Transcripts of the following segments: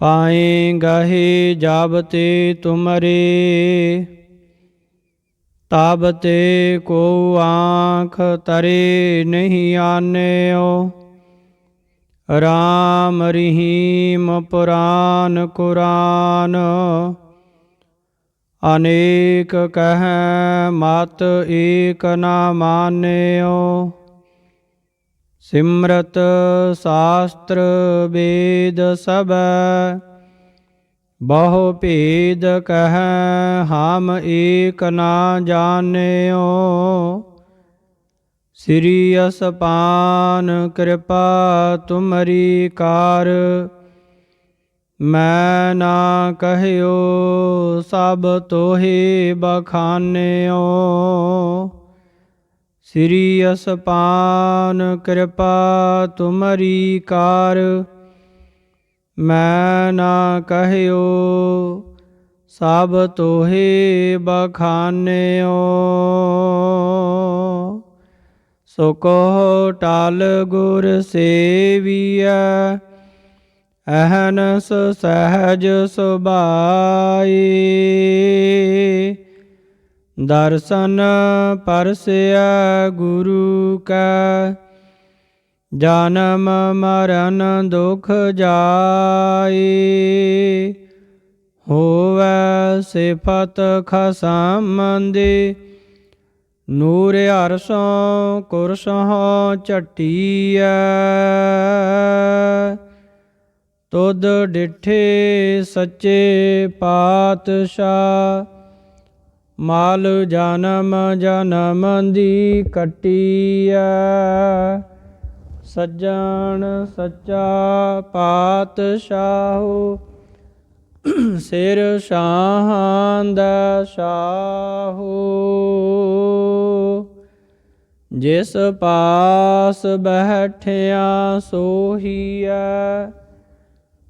ਪਾਏ ਗਹੇ ਜਬ ਤੇ ਤੁਮਰੇ, ਤਬ ਤੇ ਕੋ ਆਂਖ ਤਰੇ ਨਹੀਂ ਆਨਿਓ। ਰਾਮ ਰਹੀਮ ਪੁਰਾਨ ਕੁਰਾਨ, ਅਨੇਕ ਕਹਿ ਮਤ ਏਕ ਨਾ ਮਾਨਿਓ। ਸਿਮਰਤ ਸਾਸਤਰ ਵੇਦ ਸਭ, ਬਹੁ ਭੇਦ ਕਹੈ ਹਮ ਏਕ ਨਾ ਜਾਣਿਓ। ਸ੍ਰੀ ਅਸਪਾਨ ਕਿਰਪਾ ਤੁਮਰੀ ਕਾਰ, ਮੈਂ ਨਾ ਕਹਿਓ ਸਭ ਤੋਹੇ ਬਖਾਨਿਓ। ਸ੍ਰੀ ਅਸਪਾਨ ਕਿਰਪਾ ਤੁਮਰੀ ਕਾਰ, ਮੈਂ ਨਾ ਕਹਿਓ ਸਭ ਤੋਹੇ ਬਖਾਨਿਓ। ਸੋ ਕੋ ਟਾਲ ਗੁਰ ਸੇਵੀਐ, ਅਹਨਸ ਸਹਜ ਸੁਭਾਈ। ਦਰਸ਼ਨ ਪਰਸਿਆ ਗੁਰੂ ਕਾ। ਜਨਮ ਮਰਨ ਦੁਖ ਜਾਈ ਹੋਵੇ ਸਿਫਤ ਖਸਮੰਦੀ। ਨੂਰ ਅਰਸੋਂ ਕੁਰਸੋਂ ਝਟੀਐ। ਤੁਧ ਡਿਠੇ ਸੱਚੇ ਪਾਤਸ਼ਾਹ। ਮਾਲ ਜਨਮ ਜਨਮ ਦੀ ਕਟੀਐ। ਸੱਜਣ ਸੱਚਾ ਪਾਤਸ਼ਾਹੂ, ਸਿਰ ਸ਼ਾਹਾਂ ਦਾ ਸ਼ਾਹੂ। ਜਿਸ ਪਾਸ ਬੈਠਿਆ ਸੋਹੀਐ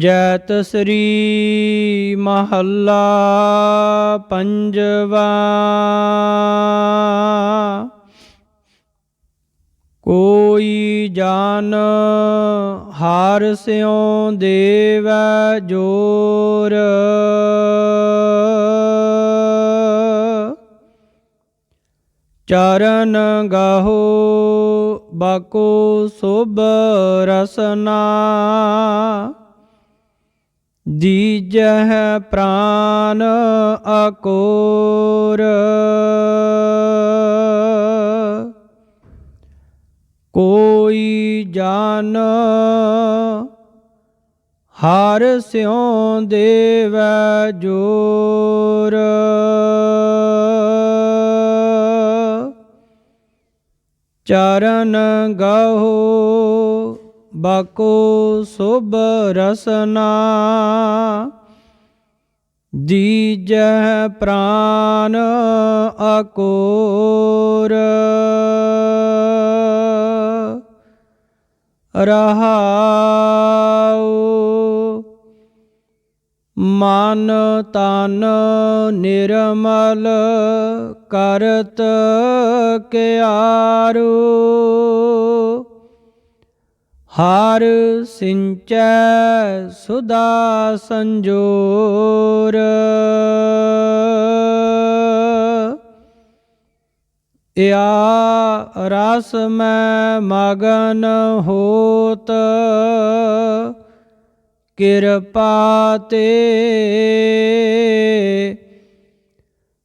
ਜੈਤ ਸ੍ਰੀ ਮਹੱਲਾ ਪੰਜਵਾ। ਕੋਈ ਜਾਨ ਹਾਰ ਸਿਉ ਦੇਵੈ ਜੋਰ। ਚਰਨ ਗਾਹੋ ਬਾਕੋ ਸੁਭ ਰਸਨਾ। ਦੀਜਹ ਪ੍ਰਾਨ ਅਕੋਰ। ਕੋਈ ਜਾਨ ਹਰ ਸਿਉ ਦੇਵੈ ਜੋਰ। ਚਰਨ ਗਾਹੋ ਬਾਕੋ ਸੁਭ ਰਸਨਾ। ਦੀਜੈ ਪ੍ਰਾਨ ਅਕੋਰ। ਰਹਾਉ ਮਨ ਤਨ ਨਿਰਮਲ ਕਰਤ ਕਿਆਰੂ। ਹਾਰ ਸਿੰਚੈ ਸੁਦਾ ਸੰਜੋਰ। ਇਆ ਰਸ ਮੈਂ ਮਗਨ ਹੋਤ, ਕਿਰਪਾ ਤੇ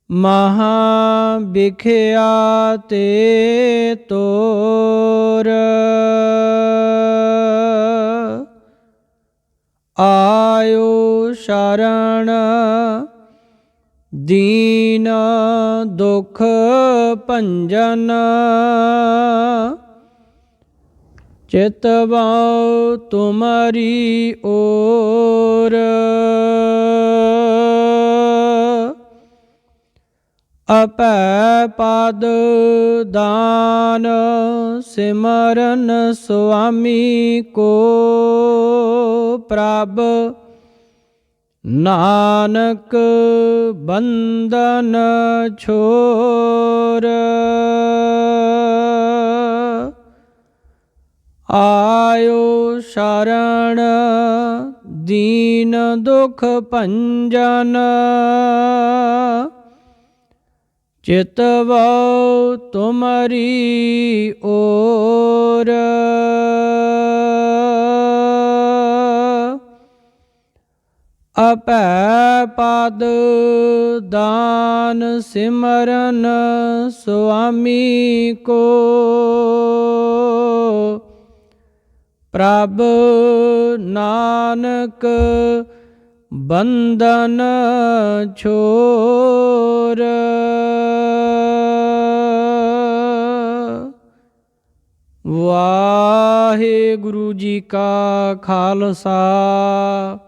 ਮਹਾ ਵਿਖਿਆ ਤੇ ਤੋਰ। ਸ਼ਰਣ ਦੀਨ ਦੁਖ ਭੰਜਨ। ਚਿਤਵਾਉ ਤੁਮਰੀ ਓਰ। ਅਪੈ ਪਦ ਦਾਨ ਸਿਮਰਨ ਸੁਆਮੀ ਕੋ ਪ੍ਰਭ। ਨਾਨਕ ਬੰਦਨ ਛੋਰ। ਆਇਓ ਸ਼ਰਣ ਦੀਨ ਦੁਖ ਭੰਜਨ। ਚਿਤਵਉ ਤੁਮਰੀ ਓਰ। ਅਪੈ ਪਦ ਦਾਨ ਸਿਮਰਨ ਸੁਆਮੀ ਕੋ। ਪ੍ਰਭ ਨਾਨਕ ਬੰਦਨ ਛੋਰ। ਵਾਹਿਗੁਰੂ ਜੀ ਕਾ ਖਾਲਸਾ।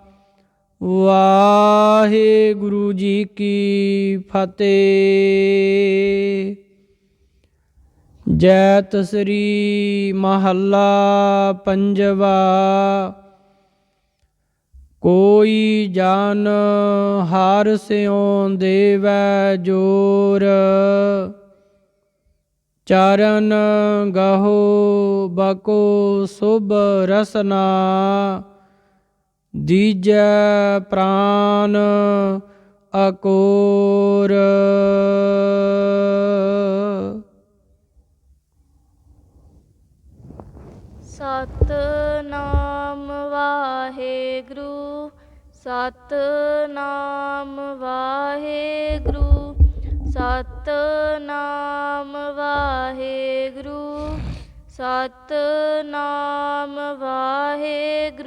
ਵਾਹਿਗੁਰੂ ਜੀ ਕੀ ਫਤਿਹ। ਜੈਤ ਸ੍ਰੀ ਮਹੱਲਾ ਪੰਜਵਾ। ਕੋਈ ਜਨ ਹਰ ਸਿਉ ਦੇਵੈ ਜੋਰ। ਚਰਨ ਗਹੋ ਬਕੋ ਸੁਭ ਰਸਨਾ। ਦੀਜੈ ਪ੍ਰਾਨ ਅਕੋਰ। ਸਤ ਨਾਮ ਵਾਹਿਗੁਰੂ ਸਤ ਨਾਮ ਵਾਹਿਗੁਰੂ ਸਤ ਨਾਮ ਵਾਹਿਗੁਰੂ ਸਤ ਨਾਮ ਵਾਹਿਗੁਰੂ।